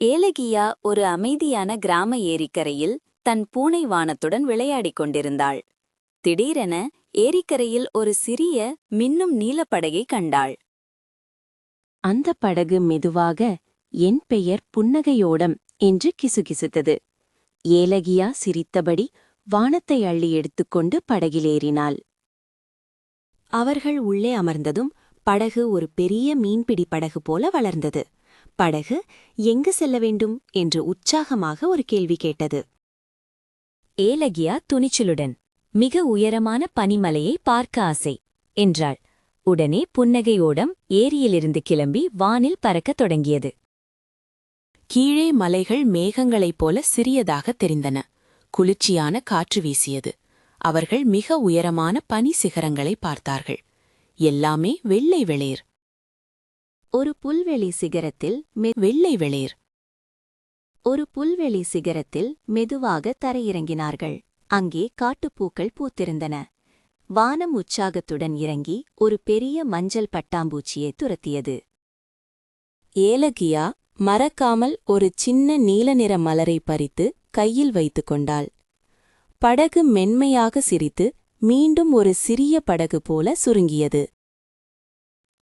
ஏலகியா ஒரு அமைதியான கிராம ஏரிக்கரையில் தன் பூனை வானத்துடன் விளையாடிக் கொண்டிருந்தாள். திடீரென ஏரிக்கரையில் ஒரு சிறிய மின்னும் நீலப்படகை கண்டாள். அந்த படகு மெதுவாக என் பெயர் புன்னகையோடம் என்று கிசுகிசுத்தது. ஏலகியா சிரித்தபடி வானத்தை அள்ளி எடுத்துக்கொண்டு படகிலேறினாள் அவர்கள் உள்ளே அமர்ந்ததும் படகு ஒரு பெரிய மீன்பிடி படகு போல வளர்ந்தது. படகு எங்கு செல்ல வேண்டும் என்று உற்சாகமாக ஒரு கேள்வி கேட்டது. ஏலகியா துணிச்சலுடன் மிக உயரமான பனிமலையை பார்க்க ஆசை என்றாள். உடனே புன்னகையோடம் ஏரியிலிருந்து கிளம்பி வானில் பறக்கத் தொடங்கியது. கீழே மலைகள் மேகங்களைப் போல சிறியதாக தெரிந்தன. குளிர்ச்சியான காற்று வீசியது. அவர்கள் மிக உயரமான பனி சிகரங்களை பார்த்தார்கள். எல்லாமே வெள்ளை வெளிர். ஒரு புல்வெளி சிகரத்தில் வெள்ளை வெளிர். ஒரு புல்வெளி சிகரத்தில் மெதுவாக தரையிறங்கினார்கள். அங்கே காட்டுப்பூக்கள் பூத்திருந்தன. வானம் உற்சாகத்துடன் இறங்கி ஒரு பெரிய மஞ்சள் பட்டாம்பூச்சியை துரத்தியது. ஏலகியா மறக்காமல் ஒரு சின்ன நீல நிற மலரை பறித்து கையில் வைத்துக் கொண்டாள். படகு மென்மையாக சிரித்து மீண்டும் ஒரு சிறிய படகு போல சுருங்கியது.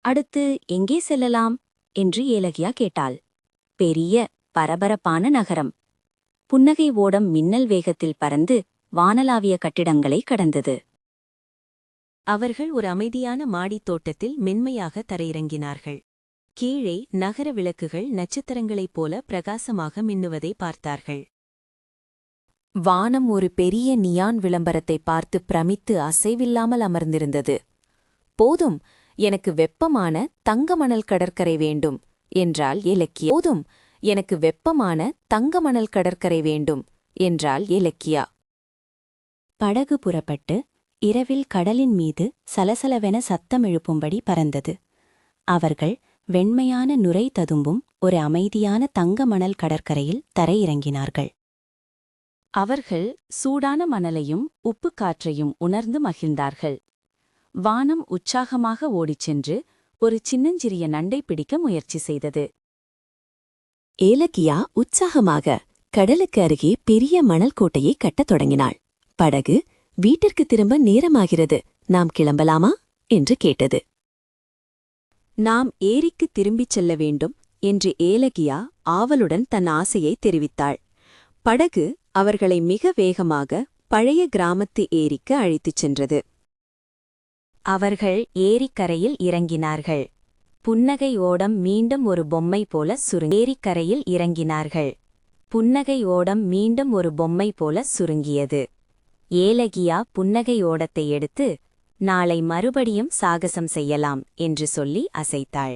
அடுத்து எங்கே செல்லலாம்? என்று ஏலகியா கேட்டாள். பெரிய பரபரப்பான நகரம். புன்னகை ஓடம் மின்னல் வேகத்தில் பறந்து வானலாவிய கட்டிடங்களை கடந்தது. அவர்கள் ஒரு அமைதியான மாடித் தோட்டத்தில் மென்மையாக தரையிறங்கினார்கள். கீழே நகர விளக்குகள் நட்சத்திரங்களைப் போல பிரகாசமாக மின்னுவதை பார்த்தார்கள். வானம் ஒரு பெரிய நியான் விளம்பரத்தை பார்த்து பிரமித்து அசைவில்லாமல் அமர்ந்திருந்தது. போதும் எனக்கு வெப்பமான தங்கமணல் கடற்கரை வேண்டும் என்றால் இலக்கிய போதும் எனக்கு வெப்பமான தங்கமணல் கடற்கரை வேண்டும் என்றால் இலக்கியா படகு புறப்பட்டு இரவில் கடலின் மீது சலசலவென சத்தம் எழுப்பும்படி பறந்தது. அவர்கள் வெண்மையான நுரை ததும்பும் ஒரு அமைதியான தங்க மணல் கடற்கரையில் தரையிறங்கினார்கள். அவர்கள் சூடான மணலையும் உப்பு காற்றையும் உணர்ந்து மகிழ்ந்தார்கள். வானம் உற்சாகமாக ஓடிச் சென்று ஒரு சின்னஞ்சிறிய நண்டை பிடிக்க முயற்சி செய்தது. ஏலக்கியா உற்சாகமாக கடலுக்கு அருகே பெரிய மணல் கோட்டையை கட்டத் தொடங்கினாள். படகு வீட்டிற்கு திரும்ப நேரமாகிறது. நாம் கிளம்பலாமா? என்று கேட்டது. நாம் ஏரிக்கு திரும்பிச் செல்ல வேண்டும் என்று ஏலகியா ஆவலுடன் தன் ஆசையை தெரிவித்தாள். படகு அவர்களை மிக வேகமாக பழைய கிராமத்து ஏரிக்கு அழைத்துச் சென்றது. அவர்கள் ஏரிக்கரையில் இறங்கினார்கள். புன்னகை ஓடம் மீண்டும் ஒரு பொம்மை போல சுருங்கி ஏரிக்கரையில் இறங்கினார்கள். புன்னகை ஓடம் மீண்டும் ஒரு பொம்மை போல சுருங்கியது. ஏலகியா புன்னகை ஓடத்தை எடுத்து நாளை மறுபடியும் சாகசம் செய்யலாம் என்று சொல்லி அசைத்தாள்.